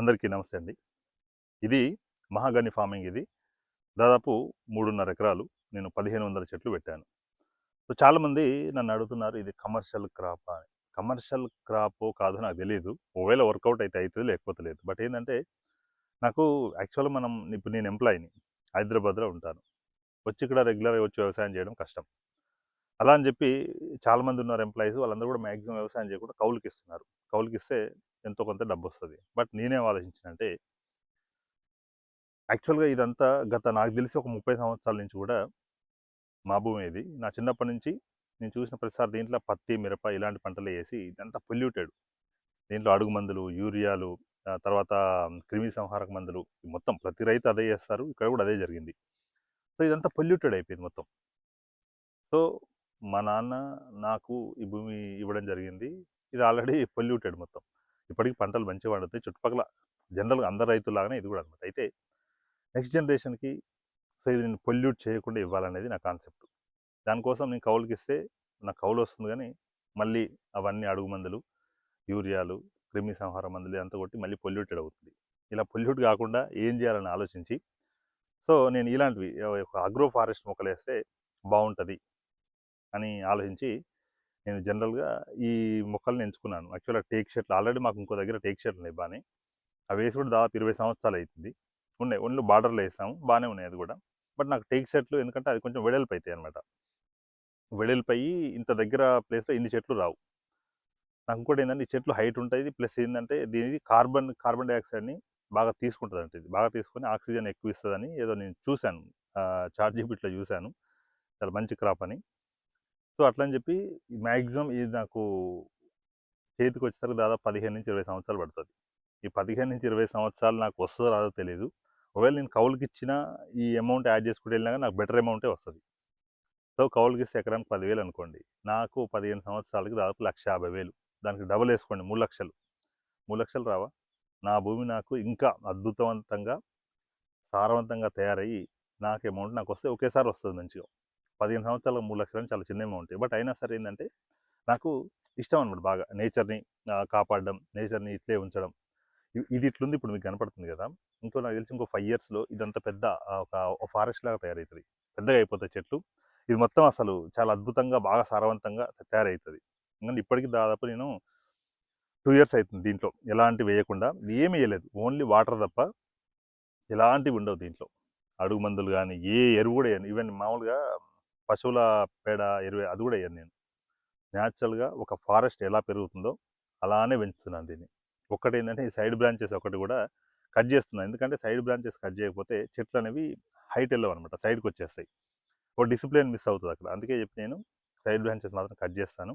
అందరికీ నమస్తే అండి. ఇది మహాగని ఫార్మింగ్ ఇది. దాదాపు మూడున్నర ఎకరాలు నేను పదిహేను వందల చెట్లు పెట్టాను. సో చాలామంది నన్ను అడుగుతున్నారు ఇది కమర్షియల్ క్రాప్ అని. కమర్షియల్ క్రాప్ కాదు నాకు తెలియదు ఒకవేళ వర్కౌట్ అయితే అవుతుంది లేకపోతే లేదు. బట్ ఏంటంటే నాకు యాక్చువల్గా మనం ఇప్పుడు నేను ఎంప్లాయీని హైదరాబాద్లో ఉంటాను. వచ్చి ఇక్కడ రెగ్యులర్గా వచ్చి వ్యవసాయం చేయడం కష్టం. అలా అని చెప్పి చాలామంది ఉన్నారు ఎంప్లాయీస్ వాళ్ళందరూ కూడా మ్యాక్సిమం వ్యవసాయం చేయకుండా కౌలుకి ఇస్తున్నారు కౌలుకి ఇస్తే ఎంతో కొంత డబ్బు వస్తుంది బట్ నేనేం ఆలోచించినంటే యాక్చువల్గా ఇదంతా గత నాకు తెలిసి ఒక ముప్పై సంవత్సరాల నుంచి కూడా మా భూమి ఇది నా చిన్నప్పటి నుంచి నేను చూసిన ప్రతిసారి దీంట్లో పత్తి మిరప ఇలాంటి పంటలు వేసి ఇదంతా పొల్యూటెడ్. దీంట్లో అడుగు మందులు యూరియాలు తర్వాత క్రిమి సంహారక మందులు మొత్తం ప్రతి రైతు అదే చేస్తారు. ఇక్కడ కూడా అదే జరిగింది. సో ఇదంతా పొల్యూటెడ్ అయిపోయింది మొత్తం. సో మా నాన్న నాకు ఈ భూమి ఇవ్వడం జరిగింది. ఇది ఆల్రెడీ పొల్యూటెడ్ మొత్తం. ఇప్పటికి పంటలు మంచిగా పండుతాయి. చుట్టుపక్కల జనరల్గా అందరు రైతులాగానే ఇది కూడా అనమాట అయితే నెక్స్ట్ జనరేషన్కి సో ఇది నేను పొల్యూట్ చేయకుండా ఇవ్వాలనేది నా కాన్సెప్ట్. దానికోసం నేను కౌలుకి ఇస్తే నాకు కౌలు వస్తుంది కానీ మళ్ళీ అవన్నీ అడుగు మందులు యూరియాలు క్రిమి సంహార మందులు అంతా కొట్టి మళ్ళీ పొల్యూటెడ్ అవుతుంది. ఇలా పొల్యూట్ కాకుండా ఏం చేయాలని ఆలోచించి సో నేను ఇలాంటివి అగ్రో ఫారెస్ట్ మొక్కలు వేస్తే బాగుంటుంది అని ఆలోచించి నేను జనరల్గా ఈ మొక్కల్ని ఎంచుకున్నాను. యాక్చువల్గా టేక్ షర్ట్లు ఆల్రెడీ మాకు ఇంకో దగ్గర టేక్ షర్ట్లు ఉన్నాయి బాగానే అవి వేసి కూడా దాదాపు ఇరవై సంవత్సరాలు అవుతుంది ఉన్నాయి. ఓన్లీ బార్డర్లో వేసాము. బాగానే ఉన్నాయి అది కూడా. బట్ నాకు టేక్ సెట్లు ఎందుకంటే అది కొంచెం వెడల్పు అవుతాయి అనమాట వెడల్పు అయ్యి ఇంత దగ్గర ప్లేస్లో ఇన్ని చెట్లు రావు. నాకు ఇంకోటి ఏంటంటే ఈ చెట్లు హైట్ ఉంటుంది. ప్లస్ ఏంటంటే దీనికి కార్బన్ కార్బన్ డైఆక్సైడ్ని బాగా తీసుకుంటుంది అంటే ఇది. బాగా తీసుకొని ఆక్సిజన్ ఎక్కువ ఇస్తుందని ఏదో నేను చూశాను. చార్ట్ జీబీట్లో చూశాను. చాలా మంచి క్రాప్ అని. సో అట్లా అని చెప్పి మ్యాక్సిమం ఇది నాకు చేతికి వచ్చేసరికి దాదాపు పదిహేను నుంచి ఇరవై సంవత్సరాలు పడుతుంది. ఈ పదిహేను నుంచి ఇరవై సంవత్సరాలు నాకు వస్తుందో రాదో తెలియదు ఒకవేళ నేను కౌలుకి ఇచ్చిన ఈ అమౌంట్ యాడ్ చేసుకుంటూ వెళ్ళినా నాకు బెటర్ అమౌంటే వస్తుంది. సో కౌలుకి ఇస్తే ఎకరానికి పదివేలు అనుకోండి. నాకు పదిహేను సంవత్సరాలకి దాదాపు లక్ష యాభై వేలు. దానికి డబుల్ వేసుకోండి మూడు లక్షలు. మూడు లక్షలు రావా? నా భూమి నాకు ఇంకా అద్భుతవంతంగా సారవంతంగా తయారయ్యి నాకు అమౌంట్ నాకు వస్తే ఒకేసారి వస్తుంది మంచిగా. పదిహేను సంవత్సరాలకు మూడు లక్షలు చాలా చిన్న అమౌంట్ బట్ అయినా సరే ఏంటంటే నాకు ఇష్టం అనమాట బాగా. నేచర్ని కాపాడడం నేచర్ని ఇట్లే ఉంచడం. ఇది ఇట్లుంది ఇప్పుడు మీకు కనపడుతుంది కదా. ఇంకో నాకు తెలిసి ఇంకో ఫైవ్ ఇయర్స్లో ఇదంతా పెద్ద ఒక ఫారెస్ట్ లాగా తయారవుతుంది. పెద్దగా అయిపోతాయి చెట్లు. ఇది మొత్తం అసలు చాలా అద్భుతంగా బాగా సారవంతంగా తయారవుతుంది. ఎందుకంటే ఇప్పటికి దాదాపు నేను టూ ఇయర్స్ అవుతుంది దీంట్లో. ఎలాంటివి వేయకుండా. ఏమి వేయలేదు. ఓన్లీ వాటర్ తప్ప ఎలాంటివి ఉండవు దీంట్లో. అడుగు మందులు కానీ ఏ ఎరువు కూడా ఇవన్నీ ఈవెన్ మామూలుగా పశువుల పేడ ఎరువు అది కూడా వేయను నేను. న్యాచురల్గా ఒక ఫారెస్ట్ ఎలా పెరుగుతుందో అలానే పెంచుతున్నాను దీన్ని. ఒకటి ఏంటంటే ఈ సైడ్ బ్రాంచెస్ ఒకటి కూడా కట్ చేస్తున్నాను. ఎందుకంటే సైడ్ బ్రాంచెస్ కట్ చేయకపోతే చెట్లు అనేవి హైట్ వెళ్ళవు అనమాట సైడ్కి వచ్చేస్తాయి. ఒక డిసిప్లిన్ మిస్ అవుతుంది అక్కడ. అందుకే చెప్పి నేను సైడ్ బ్రాంచెస్ మాత్రం కట్ చేస్తాను.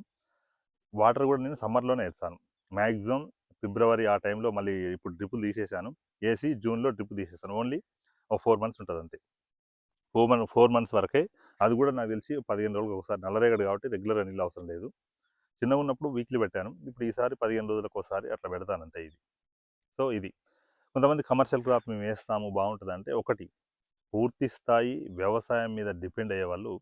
వాటర్ కూడా నేను సమ్మర్లోనే వేస్తాను. మ్యాక్సిమం ఫిబ్రవరి ఆ టైంలో మళ్ళీ ఇప్పుడు డ్రిప్పులు తీసేసాను ఏసీ జూన్లో డ్రిప్ తీసేసాను ఓన్లీ ఒక ఫోర్ మంత్స్ ఉంటుంది అంతే ఫోర్ మంత్ ఫోర్ మంత్స్ వరకే అది కూడా నాకు తెలిసి పదిహేను రోజులకు ఒకసారి నల్లరేగడు కాబట్టి రెగ్యులర్గా నీళ్ళు అవసరం లేదు. చిన్నగా ఉన్నప్పుడు వీక్లీ పెట్టాను. ఇప్పుడు ఈసారి పదిహేను రోజులకు ఒకసారి అట్లా పెడతానంటే ఇది. సో ఇది. కొంతమంది కమర్షియల్ క్రాప్ మేము వేస్తాము బాగుంటుంది అంటే ఒకటి పూర్తి స్థాయి వ్యవసాయం మీద డిపెండ్ అయ్యే వాళ్ళు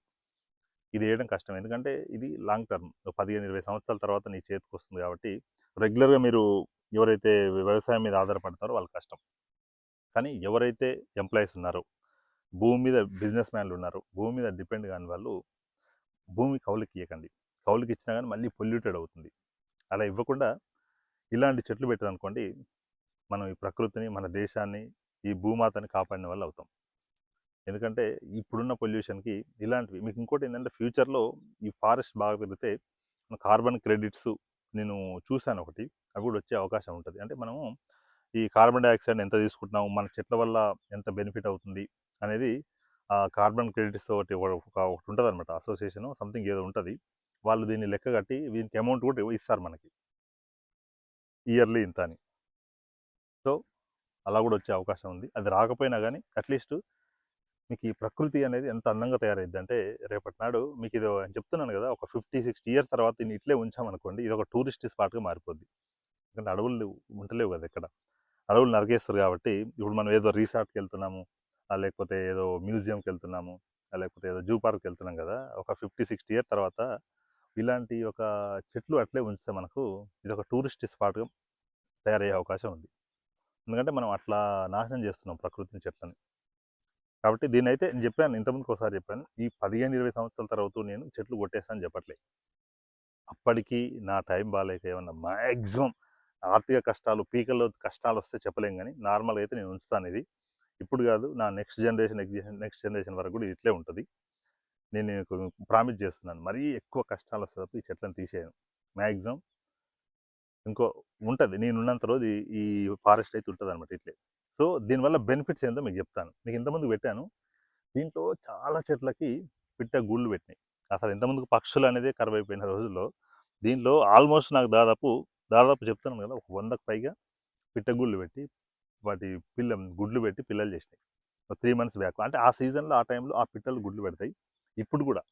ఇది వేయడం కష్టం. ఎందుకంటే ఇది లాంగ్ టర్మ్. పదిహేను ఇరవై సంవత్సరాల తర్వాత నీ చేతికి వస్తుంది కాబట్టి రెగ్యులర్గా మీరు ఎవరైతే వ్యవసాయం మీద ఆధారపడతారో వాళ్ళు కష్టం. కానీ ఎవరైతే ఎంప్లాయీస్ ఉన్నారో భూమి మీద బిజినెస్ మ్యాన్లు ఉన్నారు. భూమి మీద డిపెండ్ కాని వాళ్ళు భూమి కౌలుకి ఇవ్వకండి కౌలుకి ఇచ్చినా కానీ మళ్ళీ పొల్యూటెడ్ అవుతుంది. అలా ఇవ్వకుండా ఇలాంటి చెట్లు పెట్టారనుకోండి మనం ఈ ప్రకృతిని మన దేశాన్ని ఈ భూమాతని కాపాడిన వాళ్ళు అవుతాం. ఎందుకంటే ఇప్పుడున్న పొల్యూషన్కి ఇలాంటివి మీకు ఇంకోటి ఏంటంటే ఫ్యూచర్లో ఈ ఫారెస్ట్ బాగా పెరిగితే కార్బన్ క్రెడిట్స్ నేను చూశాను ఒకటి. అవి కూడా వచ్చే అవకాశం ఉంటుంది. అంటే మనము ఈ కార్బన్ డైఆక్సైడ్ ఎంత తీసుకుంటున్నాము మన చెట్ల వల్ల ఎంత బెనిఫిట్ అవుతుంది అనేది ఆ కార్బన్ క్రెడిట్స్ ఒకటి ఒకటి ఉంటుంది అనమాట అసోసియేషన్ సంథింగ్ ఏదో ఉంటుంది. వాళ్ళు దీన్ని లెక్క కట్టి దీనికి అమౌంట్ కూడా ఇస్తారు మనకి. ఇయర్లీ ఇంత అని. సో అలా కూడా వచ్చే అవకాశం ఉంది. అది రాకపోయినా కానీ అట్లీస్ట్ మీకు ఈ ప్రకృతి అనేది ఎంత అందంగా తయారైద్ది అంటే రేపటి నాడు మీకు ఇది చెప్తున్నాను కదా ఒక ఫిఫ్టీ సిక్స్టీ ఇయర్స్ తర్వాత దీన్ని ఇట్లే ఉంచామనుకోండి ఇది ఒక టూరిస్ట్ స్పాట్గా మారిపోద్ది. ఎందుకంటే అడవులు ఉండలేవు కదా ఇక్కడ అడవులు నరికేస్తారు కాబట్టి ఇప్పుడు మనం ఏదో రీసార్ట్కి వెళ్తున్నాము లేకపోతే ఏదో మ్యూజియంకి వెళ్తున్నాము లేకపోతే ఏదో జూ పార్క్కి వెళ్తున్నాం కదా ఒక ఫిఫ్టీ సిక్స్టీ ఇయర్ తర్వాత ఇలాంటి ఒక చెట్లు అట్లే ఉంచితే మనకు ఇది ఒక టూరిస్ట్ స్పాట్గా తయారయ్యే అవకాశం ఉంది. ఎందుకంటే మనం అట్లా నాశనం చేస్తున్నాం ప్రకృతిని చెట్లని. కాబట్టి దీన్ని అయితే నేను చెప్పాను ఇంతకుముందుకు ఒకసారి చెప్పాను ఈ పదిహేను ఇరవై సంవత్సరాల తర్వాత నేను చెట్లు కొట్టేస్తాను చెప్పట్లే. అప్పటికి నా టైం బాగాలేక ఏమన్నా మ్యాక్సిమం ఆర్థిక కష్టాలు పీకల్లో కష్టాలు వస్తే చెప్పలేం కానీ నార్మల్గా అయితే నేను ఉంచుతాను ఇది ఇప్పుడు కాదు నా నెక్స్ట్ జనరేషన్ నెక్స్ట్ జనరేషన్ వరకు కూడా ఇట్లే ఉంటుంది. నేను ప్రామిస్ చేస్తున్నాను. మరీ ఎక్కువ కష్టాలు వస్తే ఈ చెట్లను తీసేయను. మ్యాక్సిమం ఇంకో ఉంటుంది. నేను ఉన్నంత రోజు ఈ- ఫారెస్ట్ అయితే ఉంటుంది అనమాట ఇట్లే. సో దీనివల్ల బెనిఫిట్స్ ఏందో మీకు చెప్తాను. మీకు ఇంతమంది పెట్టాను. దీంట్లో చాలా చెట్లకి పిట్ట గూళ్ళు పెట్టినాయి. అసలు ఇంతమందుకు పక్షులు అనేది కరువైపోయిన అయిపోయిన రోజుల్లో దీంట్లో ఆల్మోస్ట్ నాకు దాదాపు దాదాపు చెప్తాను కదా ఒక వందకు పైగా పిట్టగుళ్ళు పెట్టి వాటి పిల్ల గుడ్లు పెట్టి పిల్లలు చేసినాయి. ఒక త్రీ మంత్స్ బ్యాక్. అంటే ఆ సీజన్లో ఆ టైంలో ఆ పిట్టలు గుడ్లు పెడతాయి. ఇప్పుడు కూడా.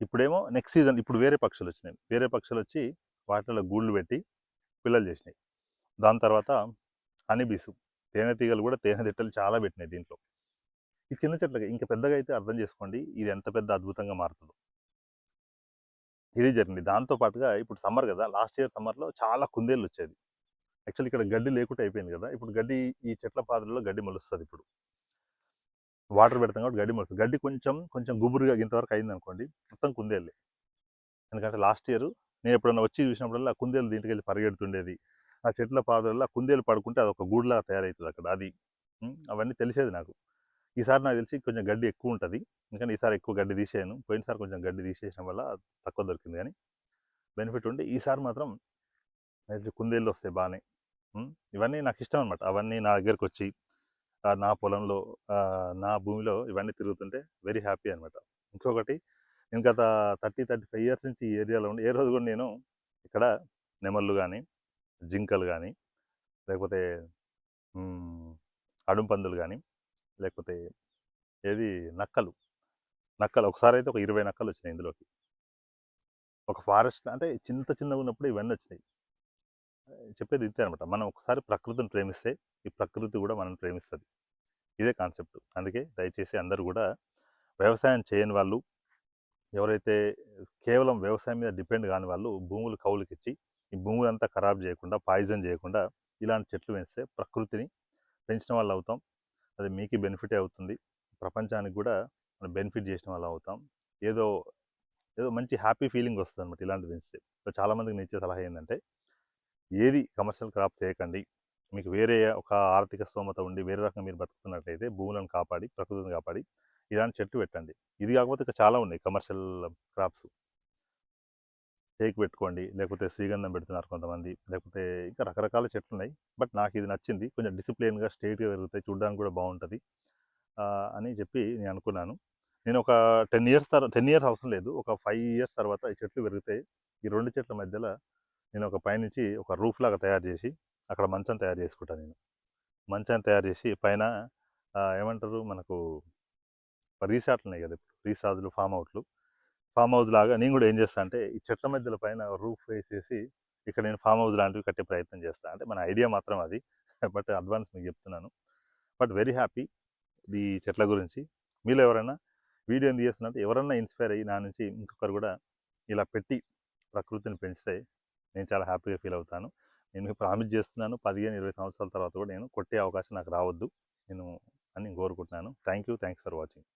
ఇప్పుడేమో నెక్స్ట్ సీజన్ ఇప్పుడు వేరే పక్షులు వచ్చినాయి. వేరే పక్షులు వచ్చి వాటిలో గూళ్ళు పెట్టి పిల్లలు చేసినాయి. దాని తర్వాత అనిబీసు తేనెటీగలు కూడా తేనెతిట్టలు చాలా పెట్టినాయి దీంట్లో. ఈ చిన్న చెట్లకి ఇంకా పెద్దగా అయితే అర్థం చేసుకోండి ఇది ఎంత పెద్ద అద్భుతంగా మారుతుందో. ఇది జరిగింది. దాంతో పాటుగా ఇప్పుడు సమ్మర్ కదా లాస్ట్ ఇయర్ సమ్మర్లో చాలా కుందేళ్ళు వచ్చేది. యాక్చువల్ ఇక్కడ గడ్డి లేకుండా అయిపోయింది కదా ఇప్పుడు గడ్డి ఈ చెట్ల పాదులలో గడ్డి మొలుస్తుంది ఇప్పుడు. వాటర్ పెడతాం కాబట్టి గడ్డి మొలుస్తుంది. గడ్డి కొంచెం కొంచెం గుబురుగా ఇంతవరకు అయింది అనుకోండి మొత్తం కుందేళ్ళే ఎందుకంటే లాస్ట్ ఇయర్ నేను ఎప్పుడన్నా వచ్చి చూసినప్పుడల్లా కుందేలు దీంట్కి వెళ్ళి పరిగెడుతుండేది. ఆ చెట్ల పాదులలో కుందేలు పడుకుంటే అది ఒక గూడులాగా తయారవుతుంది అక్కడ అది. అవన్నీ తెలిసేది నాకు. ఈసారి నాకు తెలిసి కొంచెం గడ్డి ఎక్కువ ఉంటుంది. ఎందుకంటే ఈసారి ఎక్కువ గడ్డి తీసేయను. పోయినసారి కొంచెం గడ్డి తీసేసిన వల్ల తక్కువ దొరికింది కానీ బెనిఫిట్ ఉండి ఈసారి మాత్రం తెలిసి కుందేళ్ళు వస్తాయి బాగానే. ఇవన్నీ నాకు ఇష్టం అనమాట అవన్నీ నా దగ్గరకు వచ్చి నా పొలంలో నా భూమిలో ఇవన్నీ తిరుగుతుంటే వెరీ హ్యాపీ అనమాట ఇంకొకటి నేను గత థర్టీ థర్టీ ఫైవ్ ఇయర్స్ నుంచి ఈ ఏరియాలో ఉండి ఏ రోజు కూడా నేను ఇక్కడ నెమళ్ళు కానీ జింకలు కానీ లేకపోతే అడుంపందులు కానీ లేకపోతే ఏది నక్కలు. నక్కలు ఒకసారి అయితే ఒక ఇరవై నక్కలు వచ్చినాయి ఇందులోకి. ఒక ఫారెస్ట్ అంటే చింత చిన్నగా ఉన్నప్పుడు ఇవన్నీ వచ్చినాయి చెప్పేది ఇంతే అనమాట మనం ఒకసారి ప్రకృతిని ప్రేమిస్తే ఈ ప్రకృతి కూడా మనం ప్రేమిస్తుంది. ఇదే కాన్సెప్ట్. అందుకే దయచేసి అందరూ కూడా వ్యవసాయం చేయని వాళ్ళు ఎవరైతే కేవలం వ్యవసాయం మీద డిపెండ్ కాని వాళ్ళు భూములు కౌలుకిచ్చి ఈ భూములంతా ఖరాబ్ చేయకుండా పాయిజన్ చేయకుండా ఇలాంటి చెట్లు వేస్తే ప్రకృతిని పెంచిన వాళ్ళు అవుతాం అది మీకు బెనిఫిటే అవుతుంది. ప్రపంచానికి కూడా మనం బెనిఫిట్ చేసిన వాళ్ళు అవుతాం. ఏదో ఏదో మంచి హ్యాపీ ఫీలింగ్ వస్తుంది అనమాట ఇలాంటివి పెంచితే సో చాలామందికి నేను ఇచ్చే సలహా ఏంటంటే ఏది కమర్షియల్ క్రాప్ చేయకండి. మీకు వేరే ఒక ఆర్థిక స్తోమత ఉండి వేరే రకంగా మీరు బతుకుతున్నట్లయితే భూములను కాపాడి ప్రకృతిని కాపాడి ఇలాంటి చెట్లు పెట్టండి. ఇది కాకపోతే ఇంకా చాలా ఉన్నాయి కమర్షియల్ క్రాప్స్. టేక్ పెట్టుకోండి లేకపోతే శ్రీగంధం పెడుతున్నారు కొంతమంది లేకపోతే ఇంకా రకరకాల చెట్లు ఉన్నాయి బట్ నాకు ఇది నచ్చింది. కొంచెం డిసిప్లిన్గా స్ట్రేట్గా పెరుగుతాయి. చూడడానికి కూడా బాగుంటుంది. అని చెప్పి నేను అనుకున్నాను. నేను ఒక టెన్ ఇయర్స్ తర్వాత టెన్ ఇయర్స్ అవసరం లేదు. ఒక ఫైవ్ ఇయర్స్ తర్వాత ఈ చెట్లు పెరుగుతాయి. ఈ రెండు చెట్ల మధ్యలో నేను ఒక పైనుంచి ఒక రూఫ్ లాగా తయారు చేసి అక్కడ మంచం తయారు చేసుకుంటాను నేను. మంచాన్ని తయారు చేసి పైన ఏమంటారు మనకు రీసార్ట్లు ఉన్నాయి కదా ఇప్పుడు రీసార్ట్లు ఫామ్ అవుట్లు. ఫామ్ హౌస్ లాగా నేను కూడా ఏం చేస్తాను అంటే ఈ చెట్ల మధ్యలో పైన రూఫ్ వేసేసి ఇక్కడ నేను ఫామ్ హౌస్ లాంటివి కట్టే ప్రయత్నం చేస్తాను అంటే మన ఐడియా మాత్రం అది. బట్ అడ్వాన్స్ మీకు చెప్తున్నాను. బట్ వెరీ హ్యాపీ ఈ చెట్ల గురించి. మీలో ఎవరైనా వీడియో ఎందుకు చేస్తున్నట్టు ఎవరన్నా ఇన్స్పైర్ అయ్యి నా నుంచి ఇంకొకరు కూడా ఇలా పెట్టి ప్రకృతిని పెంచితే నేను చాలా హ్యాపీగా ఫీల్ అవుతాను. నేను ప్రామిస్ చేస్తున్నాను పదిహేను ఇరవై సంవత్సరాల తర్వాత కూడా నేను కొట్టే అవకాశం నాకు రావద్దు. నేను అని కోరుకుంటున్నాను. Thank you thanks for watching.